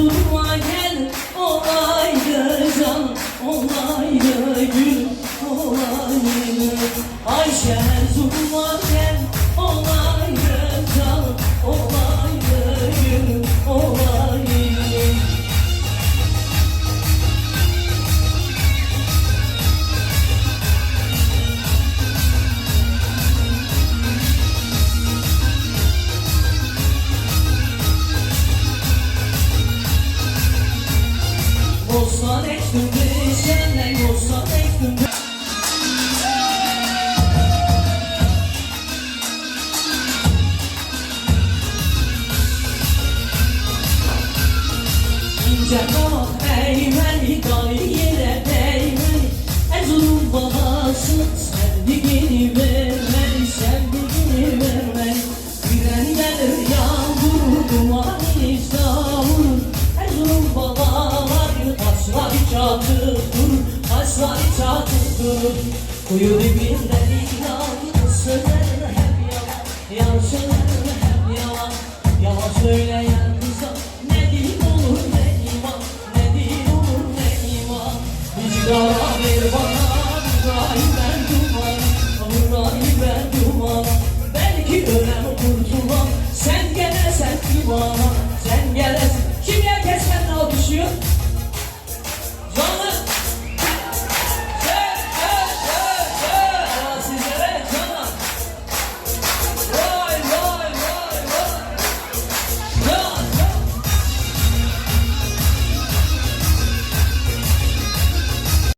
huzuruma gel olaydı can gül olaydı Ayşe zulma olsa next to this, Şenlen olsa next to hey man. çatıp dur Taşlar çatıp dur Kuyu dibinde inan Söylerim hep yalan Yan söylerim hep yalan. Yalan söyleyen kıza Ne din olur ne iman Ne din olur ne iman. Vicdana ver bana Burayı ben duman Burayı ben duman. Belki ölem kurtulan Sen gene sen duman